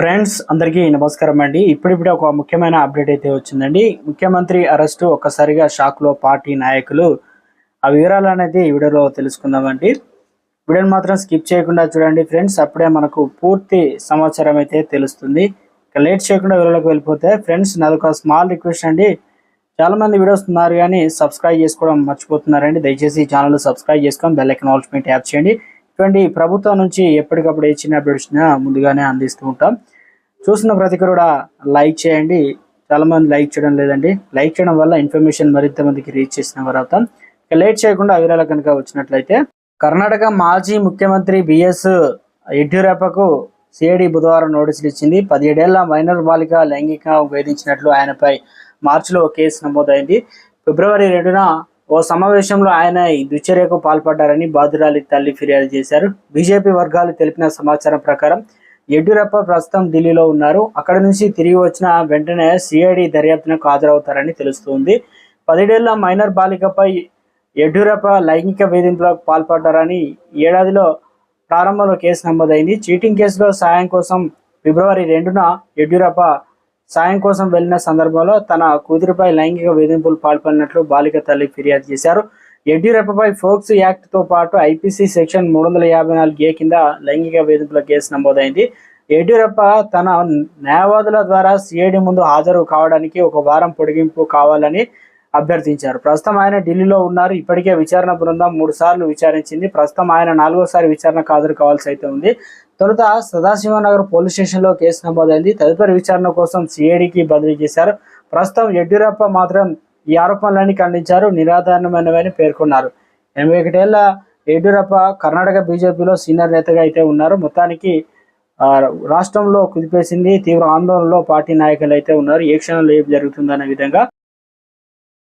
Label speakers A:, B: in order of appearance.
A: Friends అందరికీ నమస్కారం అండి. ఇప్పుడిప్పుడే ఒక ముఖ్యమైన అప్డేట్ అయితే వచ్చిందండి. ముఖ్యమంత్రి అరెస్టు ఒక్కసారిగా షాక్లో పార్టీ నాయకులు. ఆ వివరాలు అనేది ఈ వీడియోలో తెలుసుకుందామండి. వీడియోని మాత్రం స్కిప్ చేయకుండా చూడండి ఫ్రెండ్స్. అప్పుడే మనకు పూర్తి సమాచారం అయితే తెలుస్తుంది. ఇక లేట్ చేయకుండా వీడియోలోకి వెళ్ళిపోతే ఫ్రెండ్స్ నాది ఒక స్మాల్ రిక్వెస్ట్ అండి. చాలా మంది వీడియోస్ ఉన్నారు కానీ సబ్స్క్రైబ్ చేసుకోవడం మర్చిపోతున్నారండి. దయచేసి ఛానల్ సబ్స్క్రైబ్ చేసుకొని బెల్ ఐకన్ యాప్ ట్యాప్ చేయండి. ఇటువంటి ప్రభుత్వం నుంచి ఎప్పటికప్పుడు ఏ చిన్న అప్డేట్స్ ముందుగానే అందిస్తూ ఉంటాం. చూసిన ప్రతి కూడా లైక్ చేయండి. చాలా మంది లైక్ చేయడం లేదండి. లైక్ చేయడం వల్ల ఇన్ఫర్మేషన్ మరింత మందికి రీచ్ చేసిన వారు అవుతాం. ఇక లేట్ చేయకుండా అవిరాల కనుక వచ్చినట్లయితే కర్ణాటక మాజీ ముఖ్యమంత్రి బిఎస్ యడ్యూరప్పకు సిఐడి బుధవారం నోటీసులు ఇచ్చింది. పదిహేడేళ్ళ మైనర్ బాలిక లైంగిక వేధించినట్లు ఆయనపై మార్చిలో కేసు నమోదైంది. ఫిబ్రవరి రెండున ఓ సమావేశంలో ఆయన ఈ దుశ్చర్యకు పాల్పడ్డారని బాధితురాలి తల్లి ఫిర్యాదు చేశారు. బీజేపీ వర్గాలు తెలిపిన సమాచారం ప్రకారం యడ్యూరప్ప ప్రస్తుతం ఢిల్లీలో ఉన్నారు. అక్కడ నుంచి తిరిగి వచ్చిన వెంటనే సిఐడి దర్యాప్తునకు హాజరవుతారని తెలుస్తుంది. పదిహేడేళ్ళ మైనర్ బాలికపై యడ్యూరప్ప లైంగిక వేధింపులకు పాల్పడ్డారని ఏడాదిలో ప్రారంభంలో కేసు నమోదైంది. చీటింగ్ కేసులో సాయం కోసం ఫిబ్రవరి రెండున యడ్యూరప్ప సాయం కోసం వెళ్ళిన సందర్భంలో తన కూతురుపై లైంగిక వేధింపులు పాల్పడినట్లు బాలిక తల్లి ఫిర్యాదు చేశారు. యడ్యూరప్పపై ఫోక్స్ యాక్ట్తో పాటు ఐపీసీ సెక్షన్ మూడు వందల యాభై నాలుగు ఏ కింద లైంగిక వేధింపుల కేసు నమోదైంది. యడ్యూరప్ప తన న్యాయవాదుల ద్వారా సిఐడి ముందు హాజరు కావడానికి ఒక వారం పొడిగింపు కావాలని అభ్యర్థించారు. ప్రస్తుతం ఆయన ఢిల్లీలో ఉన్నారు. ఇప్పటికే విచారణ బృందం మూడు సార్లు విచారించింది. ప్రస్తుతం ఆయన నాలుగోసారి విచారణకు హాజరు కావాల్సి అయితే ఉంది. తొలుత సదాశివనగర్ పోలీస్ స్టేషన్లో కేసు నమోదైంది. తదుపరి విచారణ కోసం సిఐడికి బదిలీ చేశారు. ప్రస్తుతం యడ్యూరప్ప మాత్రం ఈ ఆరోపణలన్నీ ఖండించారు. నిరాధారణమైనవని పేర్కొన్నారు. ఎనభై ఒకటేళ్ళ యడ్యూరప్ప కర్ణాటక బీజేపీలో సీనియర్ నేతగా అయితే ఉన్నారు. మొత్తానికి రాష్ట్రంలో కుదిపేసింది తీవ్ర ఆందోళనలో పార్టీ నాయకులు అయితే ఉన్నారు. ఏ క్షణంలో ఏం జరుగుతుందనే విధంగా